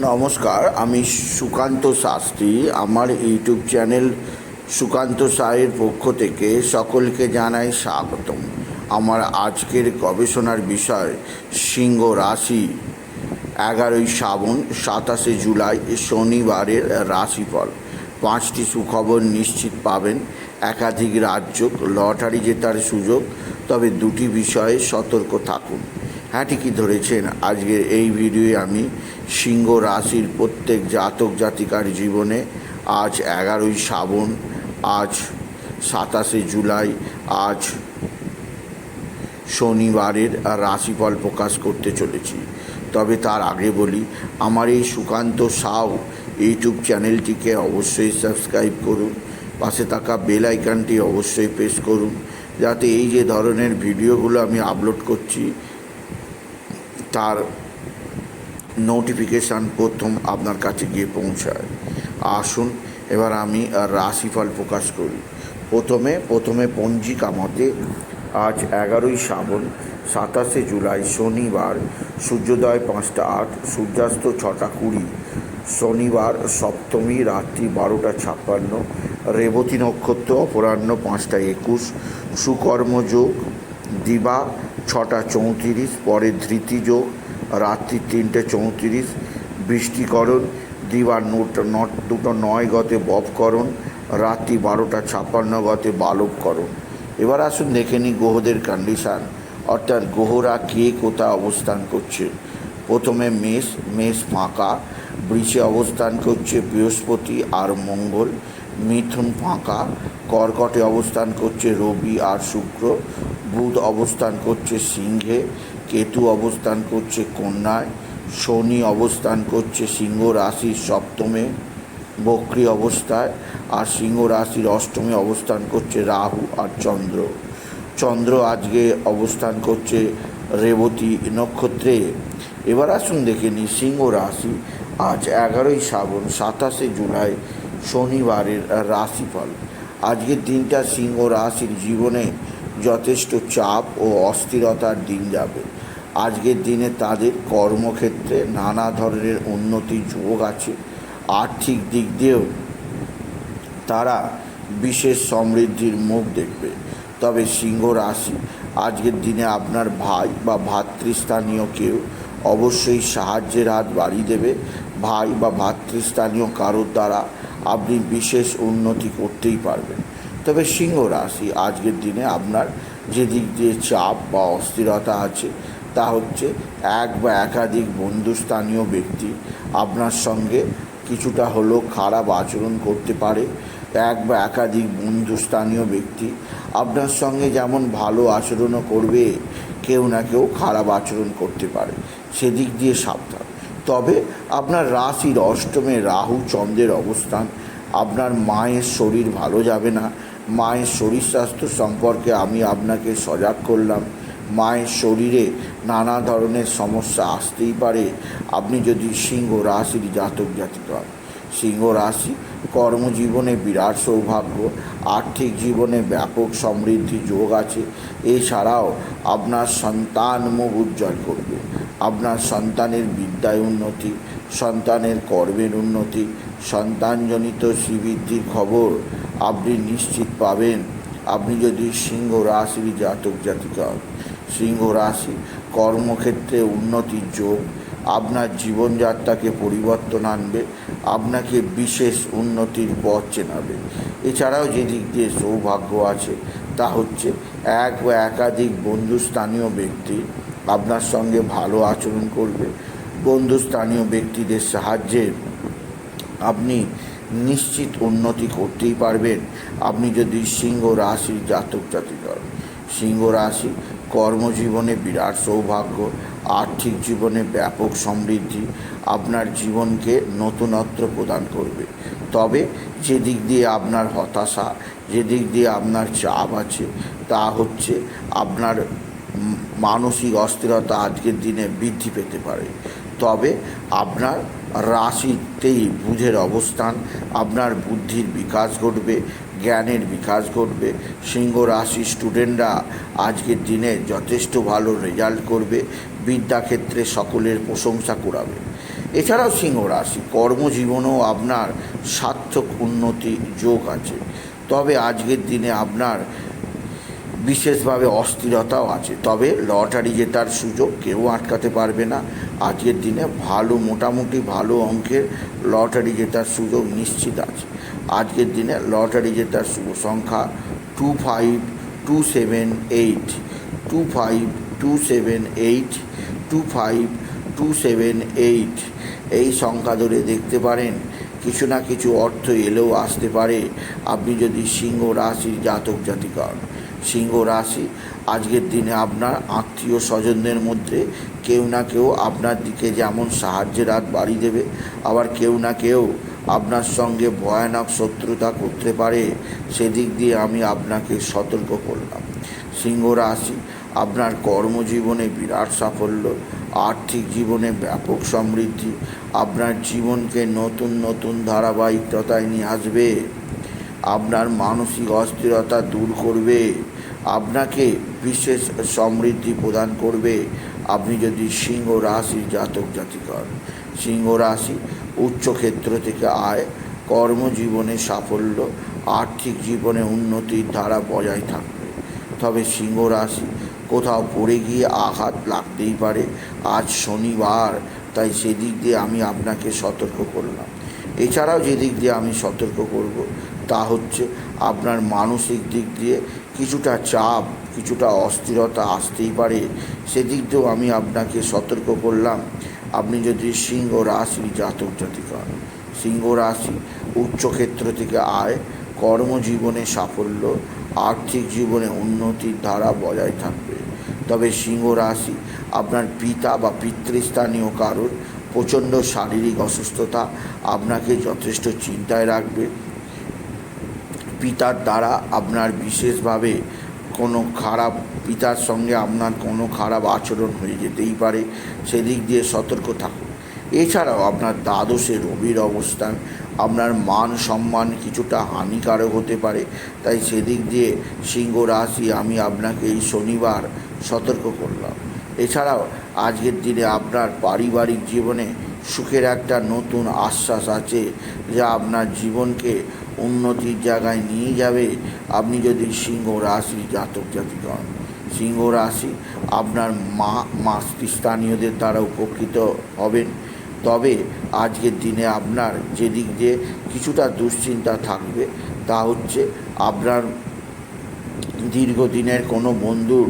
নমস্কার, আমি সুকান্ত শাস্ত্রী। আমার ইউটিউব চ্যানেল সুকান্ত সায়ের পক্ষ থেকে সকলকে জানাই স্বাগতম। আমার আজকের গবেষণার বিষয়, সিংহ রাশি। এগারোই শ্রাবণ, সাতাশে জুলাই, শনিবারের রাশিফল। পাঁচটি সুখবর নিশ্চিত পাবেন। একাধিক রাজ্য লটারি জেতার সুযোগ। তবে দুটি বিষয়ে সতর্ক থাকুন। হ্যাঁ ঠিকই ধরেছেন। আজকের এই ভিডিওয়ে আমি সিংহ রাশির প্রত্যেক জাতক জাতিকার জীবনে আজ এগারোই শ্রাবণ, আজ সাতাশে জুলাই, আজ শনিবারের রাশিফল প্রকাশ করতে চলেছি। তবে তার আগে বলি, আমার এই সুকান্ত সাউ ইউটিউব চ্যানেলটিকে অবশ্যই সাবস্ক্রাইব করুন, পাশে থাকা বেল আইকনটি অবশ্যই প্রেস করুন, যাতে এই যে ধরনের ভিডিওগুলো আমি আপলোড করছি তার নোটিফিকেশান প্রথম আপনার কাছে গিয়ে পৌঁছায়। আসুন, এবার আমি রাশিফল প্রকাশ করি। প্রথমে প্রথমে পঞ্জিকা মতে আজ এগারোই শ্রাবণ, সাতাশে জুলাই শনিবার, সূর্যোদয় পাঁচটা আট, সূর্যাস্ত ছটা কুড়ি, শনিবার সপ্তমী রাত্রি বারোটা ছাপ্পান্ন, রেবতী নক্ষত্র অপরাহ্ন পাঁচটা একুশ সুকর্মযোগ দিবা ছটা চৌত্রিশ, পরে ধৃতি যোগ রাত্রি তিনটে চৌত্রিশ, বৃষ্টিকরণ, দিবার নোট দুটো নয় গতে বপকরণ, রাত্রি বারোটা ছাপ্পান্ন গতে বালবকরণ। এবার আসুন দেখে নিই গ্রহদের কন্ডিশান অর্থাৎ গ্রহরা কে কোথায় অবস্থান করছে? প্রথমে মেষ মেষ ফাঁকা, বৃষে অবস্থান করছে বৃহস্পতি আর মঙ্গল, মিথুন ফাঁকা, কর্কটে অবস্থান করছে রবি আর শুক্র বুধ অবস্থান করছে সিংহে, কেতু অবস্থান করছে কন্যায়, শনি অবস্থান করছে সিংহ রাশির সপ্তমে, বক্রি অবস্থায়, আর সিংহ রাশির অষ্টমে অবস্থান করছে রাহু আর চন্দ্র। চন্দ্র আজকে অবস্থান করছে রেবতী নক্ষত্রে। এবার আসুন দেখে নিই সিংহ রাশি। আজ এগারোই শ্রাবণ, সাতাশে জুলাই, শনিবারের রাশিফল। আজকের দিনটা সিংহ রাশির জীবনে যথেষ্ট চাপ ও অস্থিরতার দিন যাবে। আজকের দিনে তাদের কর্মক্ষেত্রে নানা ধরনের উন্নতির যোগ আছে। আর্থিক দিক দিয়েও তারা বিশেষ সমৃদ্ধির মুখ দেখবে। তবে সিংহ রাশি, আজকের দিনে আপনার ভাই বা ভাতৃস্থানীয় কেউ অবশ্যই সাহায্যের হাত বাড়িয়ে দেবে। ভাই বা ভাতৃস্থানীয় কারোর দ্বারা আপনি বিশেষ উন্নতি করতেই পারবেন। তবে সিংহ রাশি আজকের দিনে আপনার যে দিক দিয়ে চাপ বা অস্থিরতা আছে, তা হচ্ছে এক বা একাধিক বন্ধুস্থানীয় ব্যক্তি আপনার সঙ্গে কিছুটা হলেও খারাপ আচরণ করতে পারে। এক বা একাধিক বন্ধুস্থানীয় ব্যক্তি আপনার সঙ্গে যেমন ভালো আচরণও করবে, কেউ না কেউ খারাপ আচরণ করতে পারে। সেদিক দিয়ে সাবধান। তবে আপনার রাশির অষ্টমে রাহু চন্দ্রের অবস্থান, আপনার মায়ের শরীর ভালো যাবে না মায়ের শরীর স্বাস্থ্য সম্পর্কে আমি আপনাকে সজাগ করলাম। মায়ের শরীরে নানা ধরনের সমস্যা আসতেই পারে। আপনি যদি সিংহ রাশির জাতক জাতিকা হন, সিংহ রাশি কর্মজীবনে বিরাট সৌভাগ্য, আর্থিক জীবনে ব্যাপক সমৃদ্ধি যোগ আছে। এছাড়াও আপনার সন্তান মুখ উজ্জ্বল করবে। আপনার সন্তানের বিদ্যায় উন্নতি, সন্তানের কর্মের উন্নতি, সন্তানজনিত শ্রীবৃদ্ধির খবর আপনি নিশ্চিত পাবেন। আপনি যদি সিংহ রাশির জাতক জাতিকা, সিংহ রাশি কর্মক্ষেত্রে উন্নতির যোগ, আপনার জীবনযাত্রাকে পরিবর্তন আনবে, আপনাকে বিশেষ উন্নতির পথ চেনাবে। এছাড়াও যে দিক দিয়ে সৌভাগ্য আছে, তা হচ্ছে এক বা একাধিক বন্ধুস্থানীয় ব্যক্তি আপনার সঙ্গে ভালো আচরণ করবে। বন্ধুস্থানীয় ব্যক্তিদের সাহায্যে আপনি নিশ্চিত উন্নতি করতেই পারবেন। আপনি যদি সিংহ রাশির জাতক জাতিকর, সিংহ রাশি কর্মজীবনে বিরাট সৌভাগ্য, আর্থিক জীবনে ব্যাপক সমৃদ্ধি আপনার জীবনকে নতুনত্ব প্রদান করবে। তবে যে দিক দিয়ে আপনার হতাশা যে দিক দিয়ে আপনার চাপ আছে, তা হচ্ছে আপনার মানসিক অস্থিরতা আজকের দিনে বৃদ্ধি পেতে পারে। তবে আপনার রাশিতেই বুধের অবস্থান, আপনার বুদ্ধির বিকাশ ঘটবে, জ্ঞানের বিকাশ ঘটবে, সিংহ রাশি স্টুডেন্টরা আজকের দিনে যথেষ্ট ভালো রেজাল্ট করবে, বিদ্যাক্ষেত্রে সকলের প্রশংসা কুড়াবে। এছাড়াও সিংহ রাশি, কর্মজীবনেও আপনার সার্থক উন্নতি যোগ আছে। তবে আজকের দিনে আপনার বিশেষভাবে অস্থিরতাও আছে। তবে লটারি জেতার সুযোগ কেউ আটকাতে পারবে না। আজকের দিনে ভালো, মোটামুটি ভালো অঙ্কের লটারি জেতার সুযোগ নিশ্চিত আছে। আজকের দিনে লটারি জেতার সংখ্যা two five two seven eight two five two seven eight two five two seven eight এই সংখ্যা ধরে দেখতে পারেন, কিছু না কিছু অর্থ এলেও আসতে পারে। আপনি যদি সিংহ, রাশির জাতক জাতিকা। সিংহ রাশি। আজকের দিনে আপনার আত্মীয় স্বজনদের মধ্যে কেউ না কেউ আপনার দিকে যেমন সাহায্যের হাত বাড়ি দেবে, আবার কেউ না কেউ আপনার সঙ্গে ভয়ানক শত্রুতা করতে পারে। সেদিক দিয়ে আমি আপনাকে সতর্ক করলাম। সিংহ রাশি, আপনার কর্মজীবনে বিরাট সাফল্য, আর্থিক জীবনে ব্যাপক সমৃদ্ধি, আপনার জীবনকে নতুন নতুন ধারাবাহিকতায় নিয়ে আসবে। আপনার মানসিক অস্থিরতা দূর করবে, আপনাকে বিশেষ সমৃদ্ধি প্রদান করবে। আপনি যদি সিংহ রাশির জাতক জাতিকা হন সিংহ রাশি উচ্চক্ষেত্র থেকে আয়, কর্মজীবনে সাফল্য, আর্থিক জীবনে উন্নতির ধারা বজায় থাকবে। তবে সিংহ রাশি কোথাও পড়ে গিয়ে আঘাত লাগতেই পারে। আজ শনিবার, তাই সেদিক দিয়ে আমি আপনাকে সতর্ক করলাম। এছাড়াও যেদিক দিয়ে আমি সতর্ক করব তা হচ্ছে আপনার মানসিক দিক দিয়ে কিছুটা চাপ, কিছুটা অস্থিরতা আসতেই পারে। সেদিক দিয়েও আমি আপনাকে সতর্ক করলাম। আপনি যদি সিংহ রাশির জাতক জাতিকা, সিংহ রাশি উচ্চক্ষেত্র থেকে আয়, কর্মজীবনে সাফল্য, আর্থিক জীবনে উন্নতির ধারা বজায় থাকবে। তবে সিংহ রাশি আপনার পিতা বা পিতৃস্থানীয় কারোর প্রচণ্ড শারীরিক অসুস্থতা আপনাকে যথেষ্ট চিন্তায় রাখবে। পিতার দ্বারা আপনার বিশেষভাবে কোনো খারাপ পিতার সঙ্গে আপনার কোনো খারাপ আচরণ হয়ে যেতেই পারে, সেদিক দিয়ে সতর্ক থাকুন। এছাড়াও আপনার দ্বাদশে রবির অবস্থান, আপনার মান সম্মান কিছুটা হানিকারক হতে পারে, তাই সেদিক দিয়ে সিংহ রাশি আমি আপনাকে এই শনিবার সতর্ক করলাম। এছাড়াও আজকের দিনে আপনার পারিবারিক জীবনে সুখের একটা নতুন আশ্বাস আছে, যা আপনার জীবনকে উন্নতির জায়গায় নিয়ে যাবে। আপনি যদি সিংহ রাশি জাতক জাতিক হন, সিংহ রাশি আপনার মা মাতৃস্থানীয়দের দ্বারা উপকৃত হবেন। তবে আজকের দিনে আপনার যেদিক দিয়ে কিছুটা দুশ্চিন্তা থাকবে, তা হচ্ছে আপনার দীর্ঘদিনের কোনো বন্ধুর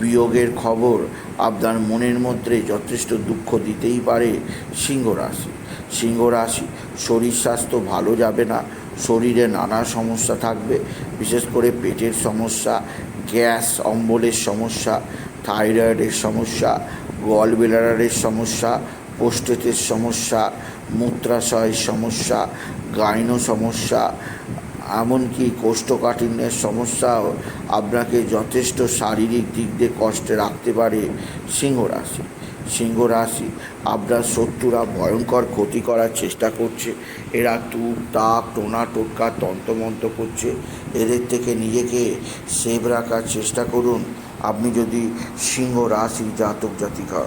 বিয়োগের খবর আপনার মনের মধ্যে যথেষ্ট দুঃখ দিতেই পারে সিংহ রাশি। সিংহ রাশি, শরীর স্বাস্থ্য ভালো যাবে না, শরীরে নানা সমস্যা থাকবে, বিশেষ করে পেটের সমস্যা, গ্যাস, অম্বলের সমস্যা, থাইরয়েডের সমস্যা গল ব্লাডারের সমস্যা পোস্টেটের সমস্যা, মূত্রাশয়ের সমস্যা, গাইনো সমস্যা এমনকি কোষ্ঠকাঠিন্যের সমস্যাও আপনাকে যথেষ্ট শারীরিক দিক দিয়ে কষ্টে রাখতে পারে সিংহ রাশি। সিংহ রাশি, আপনার শত্রুরা ভয়ঙ্কর ক্ষতি করার চেষ্টা করছে। এরা তুপ, তাপ, টোনা, টোটকা, তন্ত্রমন্ত্র করছে। এদের থেকে নিজেকে সেভ রাখার চেষ্টা করুন। আপনি যদি সিংহ রাশি জাতক জাতিকা।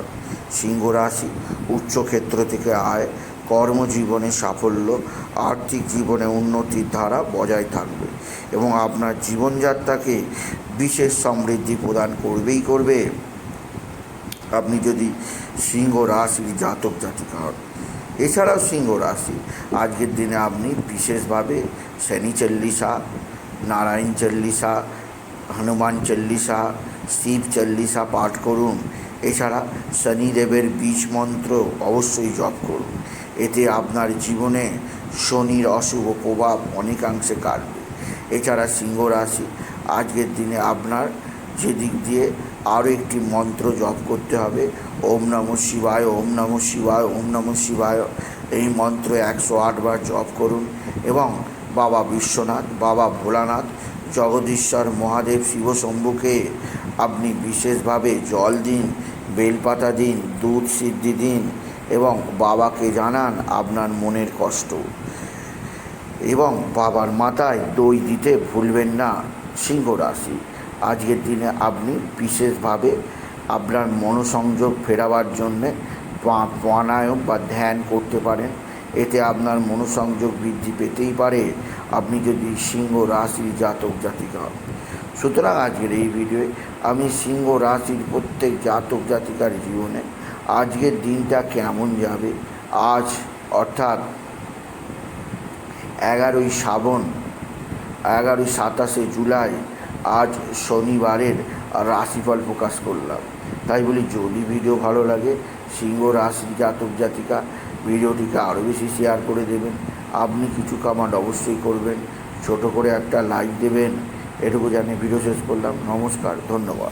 সিংহ রাশি উচ্চক্ষেত্র থেকে আয় কর্মজীবনে সাফল্য, আর্থিক জীবনে উন্নতির ধারা বজায় থাকবে এবং আপনার জীবনযাত্রাকে বিশেষ সমৃদ্ধি প্রদান করবেই করবে। আপনি যদি সিংহ রাশির জাতক জাতিকা হন, এছাড়াও সিংহ রাশি, আজকের দিনে আপনি বিশেষভাবে শনি চল্লিশা, নারায়ণ চল্লিশা, হনুমান চল্লিশা, শিব চল্লিশা পাঠ করুন। এছাড়া শনিদেবের বীজ মন্ত্র অবশ্যই জপ করুন। এতে আপনার জীবনে শনির অশুভ প্রভাব অনেকাংশে কাটবে। এছাড়া সিংহ রাশি, আজকের দিনে আপনার যে দিক দিয়ে আরও একটি মন্ত্র জপ করতে হবে, ওম নম শিবায়, ওম নম শিবায়, ওম নম শিবায়। এই মন্ত্র একশো আটবার জপ করুন এবং বাবা বিশ্বনাথ, বাবা ভোলানাথ, জগদীশ্বর মহাদেব শিবশম্ভুকে আপনি বিশেষভাবে জল দিন, বেলপাতা দিন, দুধ সিদ্ধি দিন এবং বাবাকে জানান আপনার মনের কষ্ট। এবং বাবার মাথায় দই দিতে ভুলবেন না সিংহ রাশি। আজকের দিনে আপনি বিশেষভাবে আপনার মনোসংযোগ ফেরাবার জন্যে প্রাণায়াম বা ধ্যান করতে পারেন। এতে আপনার মনোসংযোগ বৃদ্ধি পেতেই পারে। আপনি যদি সিংহ রাশির জাতক জাতিকা হন। সুতরাং আজকের এই ভিডিওয়ে আমি সিংহ রাশির প্রত্যেক জাতক জাতিকার জীবনে আজকের দিনটা কেমন যাবে? আজ, অর্থাৎ এগারোই শ্রাবণ, এগারোই সাতাশে জুলাই, আজ শনিবারের রাশিফল প্রকাশ করলাম। তাই বলি, যদি ভিডিও ভালো লাগে, সিংহ রাশি জাতক জাতিকা, ভিডিওটিকে আরও বেশি শেয়ার করে দেবেন। আপনি কিছু কামান্ড অবশ্যই করবেন। ছোট করে একটা লাইক দেবেন। এটুকু জানিয়ে ভিডিও শেষ করলাম। নমস্কার, ধন্যবাদ।